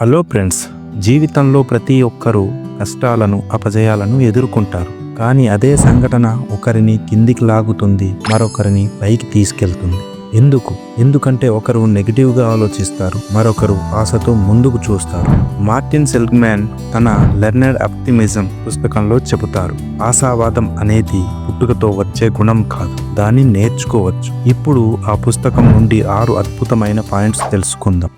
Hello friends జీవితంలో ప్రతి ఒక్కరూ కష్టాలను అపజయాలను ఎదుర్కొంటారు. కానీ అదే సంఘటన ఒకరిని కిందికి లాగుతుంది మరొకరిని పైకి తీసుకెళ్తుంది. ఎందుకు? ఎందుకంటే ఒకరు నెగిటివ్గా ఆలోచిస్తారు మరొకరు ఆశతో ముందుకు చూస్తారు. మార్టిన్ సెల్గ్మ్యాన్ తన లెర్నర్ ఆప్టిమిజం పుస్తకంలో చెబుతారు ఆశావాదం అనేది పుట్టుకతో వచ్చే గుణం కాదు దాన్ని నేర్చుకోవచ్చు. ఇప్పుడు ఆ పుస్తకం నుండి ఆరు అద్భుతమైన పాయింట్స్ తెలుసుకుందాం.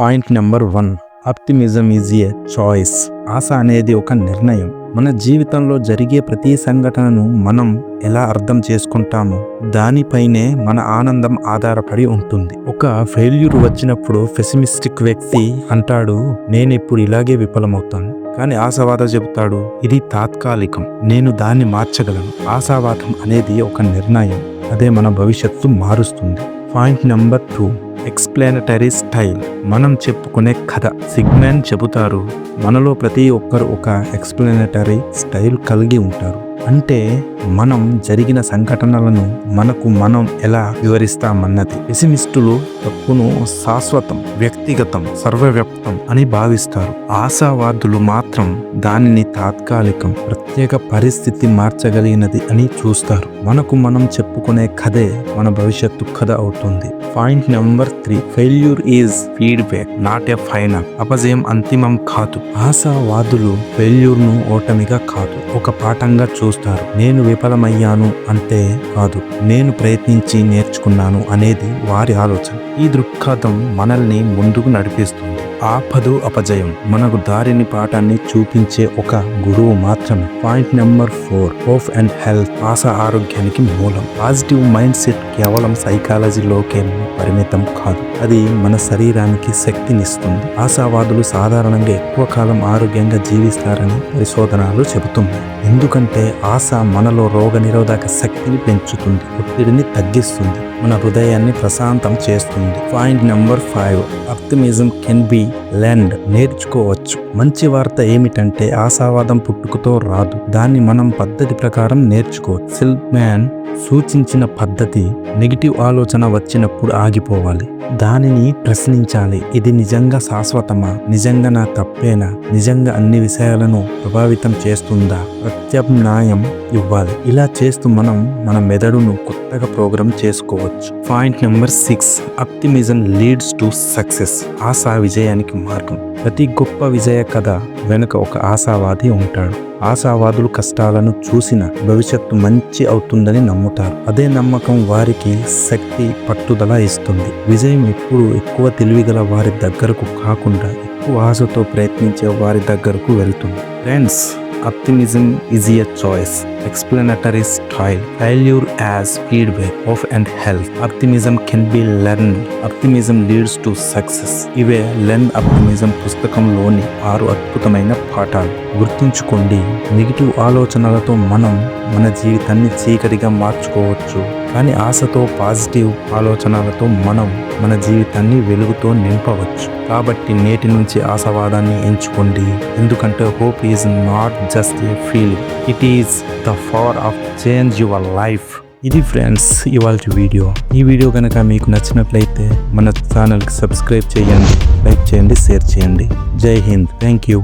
Point number one optimism is a choice ఆశ అనేది ఒక నిర్ణయం. మన జీవితంలో జరిగే ప్రతి సంఘటనను మనం ఎలా అర్థం చేసుకుంటామో దానిపైనే మన ఆనందం ఆధారపడి ఉంటుంది. ఒక ఫెయిల్యూర్ వచ్చినప్పుడు పెసిమిస్టిక్ వ్యక్తి అంటాడు నేను ఇప్పుడు ఇలాగే విఫలమవుతాను. కానీ ఆశావాద చెబుతాడు ఇది తాత్కాలికం. నేను దాన్ని మార్చగలను. ఆశావాదం అనేది ఒక నిర్ణయం. అదే మన భవిష్యత్తు మారుస్తుంది. Point number two explanatory style. మనం చెప్పుకునే కథ సిగ్మెన్ చెబుతారు. మనలో ప్రతి ఒక్కరు ఒక ఎక్స్ప్లెనటరీ స్టైల్ కలిగి ఉంటారు. అంటే మనం జరిగిన సంఘటనలను మనకు మనం ఎలా వివరిస్తామన్నది. పెసిమిస్టులు తప్పును శాశ్వతం వ్యక్తిగతం సర్వవ్యాప్తం అని భావిస్తారు. ఆశావాదులు మాత్రం దానిని తాత్కాలికం ప్రత్యేక పరిస్థితి మార్చగలిగినది అని చూస్తారు. మనకు మనం చెప్పుకునే కథే మన భవిష్యత్తు కథ అవుతుంది. Point number three failure is feedback not a final అపజయం అంతిమం కాదు. ఆశావాదులు ఫెయిల్యూర్ను ఓటమిగా కాదు. ఒక పాఠంగా చూస్తారు. నేను విఫలమయ్యాను అంటే కాదు. నేను ప్రయత్నించి నేర్చుకున్నాను అనేది వారి ఆలోచన. ఈ దృక్పథం మనల్ని ముందుకు నడిపిస్తుంది. ఆపదు అపజయం. మనకు దారిని పాఠాన్ని చూపించే ఒక గురువు మాత్రమే. Point number four hope and health ఆశ ఆరోగ్యానికి మూలం. పాజిటివ్ మైండ్ సెట్ కేవలం సైకాలజీలోకే పరిమితం కాదు. అది మన శరీరానికి శక్తినిస్తుంది ఆశావాదులు సాధారణంగా ఎక్కువ కాలం ఆరోగ్యంగా జీవిస్తారని పరిశోధనలు చెబుతున్నాయి. ఎందుకంటే ఆశ మనలో రోగ నిరోధక శక్తిని పెంచుతుంది. ఒత్తిడిని తగ్గిస్తుంది. మన హృదయాన్ని ప్రశాంతం చేస్తుంది. Point number five optimism can be learned నేర్చుకోవచ్చు. మంచి వార్త ఏమిటంటే ఆశావాదం పుట్టుకతో రాదు. దాన్ని మనం పద్ధతి ప్రకారం నేర్చుకోవచ్చు. సిల్క్ మ్యాన్ సూచించిన పద్ధతి నెగిటివ్ ఆలోచన వచ్చినప్పుడు ఆగిపోవాలి. దానిని ప్రశ్నించాలి. ఇది నిజంగా శాశ్వతమా? నిజంగా నా తప్పేనా? నిజంగా అన్ని విషయాలను ప్రభావితం చేస్తుందా? ప్రత్యామ్నాయం ఇవ్వాలి. ఇలా చేస్తూ మనం మన మెదడును కొత్తగా ప్రోగ్రామ్ చేసుకోవచ్చు. Point number six optimism leads to success. ASHA విజయానికి మార్గం. ప్రతి గొప్ప విజయ కథ వెనుక ఒక ఆశావాది ఉంటాడు. ఆశావాదులు కష్టాలను చూసిన భవిష్యత్తు మంచి అవుతుందని నమ్ముతారు. అదే నమ్మకం వారికి శక్తి పట్టుదల ఇస్తుంది. విజయం ఎప్పుడు ఎక్కువ తెలివిగల వారి దగ్గరకు కాకుండా ఎక్కువ ఆశతో ప్రయత్నించే వారి దగ్గరకు వెళ్తుంది. Friends optimism is a choice explanatory style failure as feedback hope and health optimism can be learn optimism leads to success ఇవే లెర్న్ ఆప్టిమిజం పుస్తకంలోని ఆరు అద్భుతమైన పాఠాలు. గుర్తుంచుకోండి. నెగిటివ్ ఆలోచనలతో మనం మన జీవితాన్ని చీకటిగా మార్చుకోవచ్చు. కానీ ఆశతో పాజిటివ్ ఆలోచనలతో మనం మన జీవితాన్ని వెలుగుతో నింపవచ్చు. కాబట్టి నేటి నుంచి ఆశావాదాన్ని ఎంచుకోండి. ఎందుకంటే hope is not just a feeling it is the power of change your life ఇది ఫ్రెండ్స్ ఇవాళ వీడియో. ఈ వీడియో కనుక మీకు నచ్చినట్లయితే మన ఛానల్కి సబ్స్క్రైబ్ చేయండి లైక్ చేయండి షేర్ చేయండి. జై హింద్. Thank you